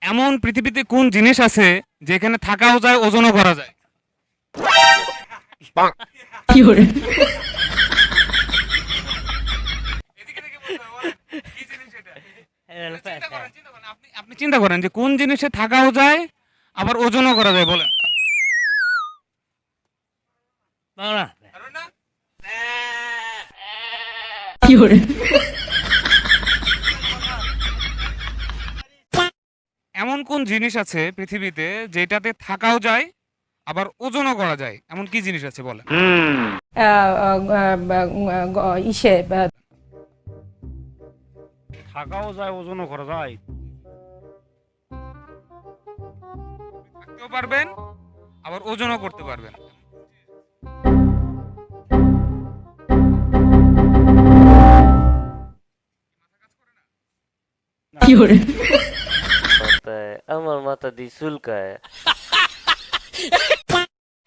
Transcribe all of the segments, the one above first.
এমন পৃথিবীতে কোন জিনিস আছে যেখানে থাকাও যায় ওজনও করা যায়। আপনি- চিন্তা করেন যে কোন জিনিসে থাকাও যায় আবার ওজনও করা যায় বলেন। বাংলা পারবেন না? এমন জিনিস আছে পৃথিবীতে যেটাতে থাকাও যায় আবার ওজনও করা যায়। এমন কি জিনিস আছে ইসে থাকাও যায় ওজনও করা যায়। থাকতেও পারবেন আবার ওজনও করতে পারবেন। মাথায় আমার মাথা দিয়ে চুলকায়।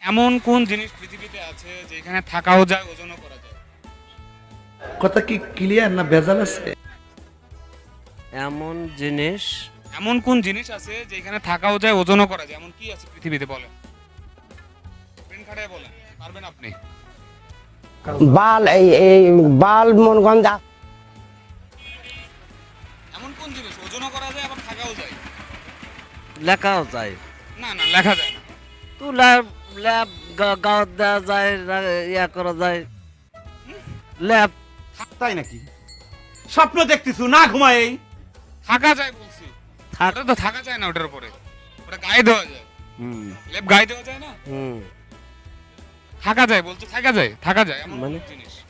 এমন কোন জিনিস পৃথিবীতে আছে যেখানে থাকাও যায় ওজনও করা যায়? কথা কি ক্লিয়ার না ভেজাল আছে? এমন জিনিস এমন কোন জিনিস আছে যেখানে থাকাও যায় ওজনও করা যায়? এমন কি আছে পৃথিবীতে বলেন? ব্রেন খাটায় বলেন পারবেন আপনি? বাল এই এই বাল মন গন্ধা এমন কোন জিনিস ওজনও করা যায় আবার থাকাও যায়? লেখাও যায়। না না লেখা যায় না। তো ল্যাব ল্যাব গাঁত দেওয়া যায় ইয়া করা যায়। ল্যাব। তাই নাকি? স্বপ্ন দেখতেছু না ঘুমাই থাকা যায় বলছি। থাক। তো থাকা যায় না ওটার উপরে। ওটা গায়ে দেওয়া যায়। হুম। লেপ গায়ে দেওয়া যায় না? হুম। থাকা যায় বলতে থাকা যায় থাকা যায় এমন মানে? জিনিস।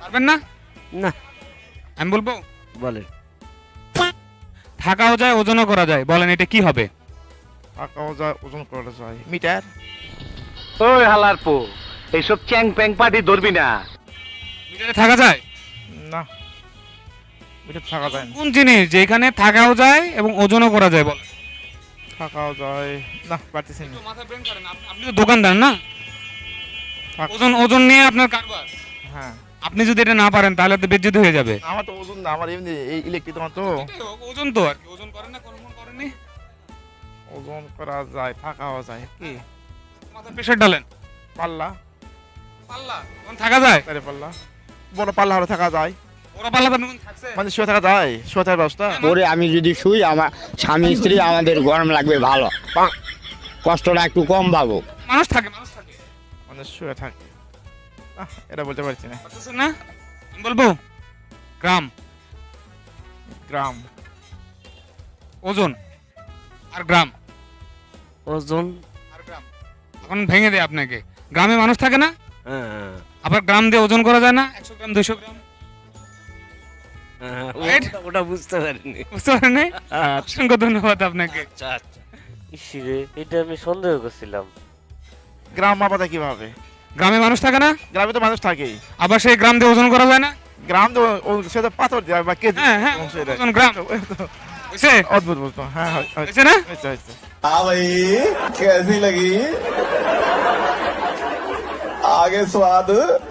পারবেন না? না। আমি বলব? বলে থাকাও যায় ওজনও করা যায়। বলেন এটা কি হবে? টাকাও যায় ওজন করা যায়। মিটার? ওই হালার পো এইসব চ্যাং প্যাং পার্টি ধরবি না। মিটারে থাকা যায়? না। মিটার থাকা যায় না। কোন জিনিস? যেখানে থাকাও যায় এবং ওজনও করা যায় বলেন। থাকাও যায়। না পারতেছি না। মাথা ব্রেন করেন আপনি- তো দোকানদার না? থাক- ওজন ওজন নিয়ে আপনার কারবার। আপনি যদি এটা না পারেন তাহলে তো বেজ্জিত হয়ে যাবে। আমার তো ওজন না আমার এমনি এই ইলেকট্রিক দোকান তো। ওজন তো আর কি ওজন করেন না কর্ম করেননি ওজন করা যায় থাকাও যায় কি? মাথা প্রেশার ডালেন পাল্লা। পাল্লা? কোন থাকা যায়? তারে পাল্লা। বড় পাল্লা হলে থাকা যায়। ওরা পাল্লা তো আপনি কোন থাকছে। মানে শুয়ে থাকা যায়? শুয়ে থাকার ব্যবস্থা? পরে আমি যদি শুই আমার স্বামী স্ত্রী আমাদের গরম লাগবে ভালো। কষ্টটা একটু কম পাবো। মানুষ থাকে মানুষ থাকে। মানে শুয়ে থাকে। এটা বলতে পারছি না। না আমি বলব গ্রাম। গ্রাম। ওজন আর গ্রাম। ওজন। আর গ্রাম। এখন ভেঙে দেয় আপনাকে। গ্রামে মানুষ থাকে না হ্যাঁ আবার গ্রাম দিয়ে ওজন করা যায় না একশো গ্রাম দুইশো গ্রাম। হ্যাঁ, ওটা- ওটা বুঝতে পারিনি। বুঝতে পারেন অসংখ্য ধন্যবাদ আপনাকে। আচ্ছা আচ্ছা। এটা আমি সন্দেহ করছিলাম। গ্রাম মাপাতে কীভাবে? গ্রামে মানুষ থাকে না গ্রামে তো মানুষ থাকেই আবার সেই গ্রাম দিয়ে ওজন করা যায় না গ্রাম তো ও- সে তো পাথর দেয় বা কেজি হ্যাঁ হ্যাঁ সেটাই। ওজন গ্রাম হয়েছে অদ্ভুত বলতো হ্যাঁ হয়- হয়- হয়েছে না হয়েছে হয়েছে हाँ भाई कैसी लगी आगे स्वाद